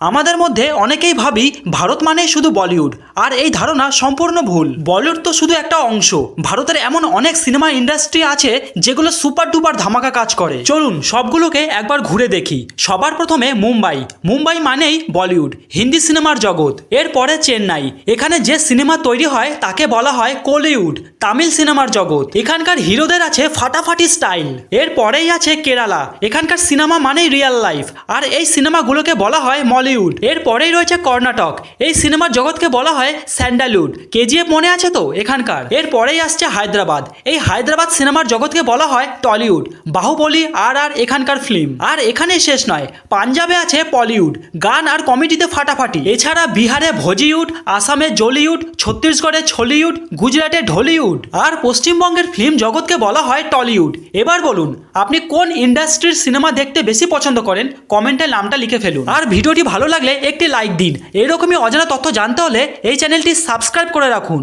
আমাদের মধ্যে অনেকেই ভাবি ভারত মানেই শুধু বলিউড, আর এই ধারণা সম্পূর্ণ ভুল। বলিউড তো শুধু একটা অংশ। ভারতের এমন অনেক সিনেমা ইন্ডাস্ট্রি আছে যেগুলো সুপার ডুপার ধামাকা কাজ করে। চলুন সবগুলোকে একবার ঘুরে দেখি। সবার প্রথমে মুম্বাই। মুম্বাই মানেই বলিউড, হিন্দি সিনেমার জগৎ। এরপরে চেন্নাই। এখানে যে সিনেমা তৈরি হয় তাকে বলা হয় কলিউড, তামিল সিনেমার জগৎ। এখানকার হিরোদের আছে ফাটাফাটি স্টাইল। এরপরেই আছে কেরালা। এখানকার সিনেমা মানেই রিয়েল লাইফ। আর এই সিনেমাগুলোকে বলা হয় মলিউড এরপরেই রয়েছে কর্ণাটক। এই সিনেমার জগৎকে বলা হয় স্যান্ডালউড। কেজিএফ মনে আছে তো? এখানকার। এরপরেই আসছে হায়দ্রাবাদ। এই হায়দ্রাবাদ সিনেমার জগৎকে বলা হয় টলিউড। বাহুবলী আর আর এখানকার ফিল্ম। আর এখানেই শেষ নয়, পাঞ্জাবে আছে পলিউড। গান আর কমেডিতে ফাটাফাটি। এছাড়া বিহারে ভোজিউড, আসামে জলিউড, ছত্তিশগড়ে ছলিউড, গুজরাটে ঢলিউড। আর পশ্চিমবঙ্গের ফিল্ম জগৎকে বলা হয় টলিউড। এবার বলুন, আপনি কোন ইন্ডাস্ট্রির সিনেমা দেখতে বেশি পছন্দ করেন? কমেন্টে নামটা লিখে ফেলুন। আর ভিডিওটি ভালো লাগলে একটি লাইক দিন। এরকমই অজানা তথ্য জানতে হলে এই চ্যানেলটি সাবস্ক্রাইব করে রাখুন।